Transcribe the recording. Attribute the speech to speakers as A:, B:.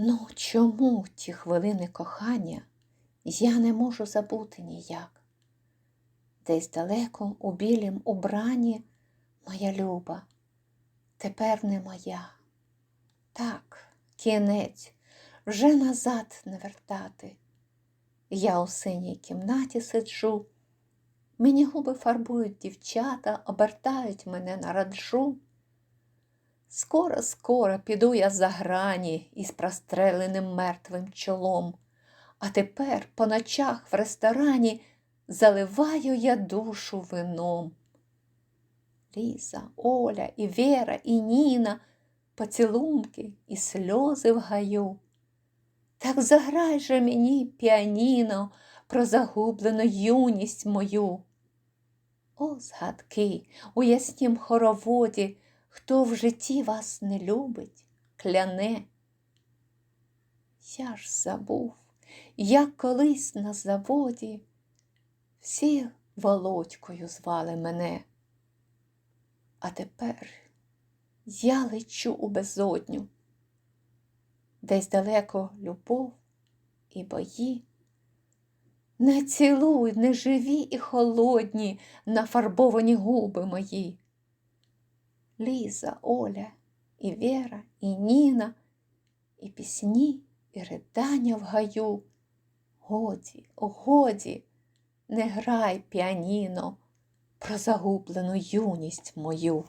A: Ну, чому ті хвилини кохання я не можу забути ніяк? Десь далеко у білім убранні моя люба, тепер не моя. Так, кінець, вже назад не вертати. Я у синій кімнаті сиджу, мені губи фарбують дівчата, обертають мене на раджу. Скоро, скоро піду я за грані із простреленим мертвим чолом, а тепер по ночах в ресторані заливаю я душу вином. Ліза, Оля, і Вера, і Ніна, поцілунки і сльози в гаю. Так заграй же мені, піаніно, про загублену юність мою. О, згадки, у яснім хороводі, хто в житті вас не любить, кляне. Я ж забув, як колись на заводі всі володькою звали мене. А тепер я лечу у безодню, десь далеко любов і бої. Не цілуй, не живі і холодні нафарбовані губи мої. Ліза, Оля, і Вера, і Ніна, і пісні, і ридання в гаю. Годі, годі, не грай піаніно про загублену юність мою.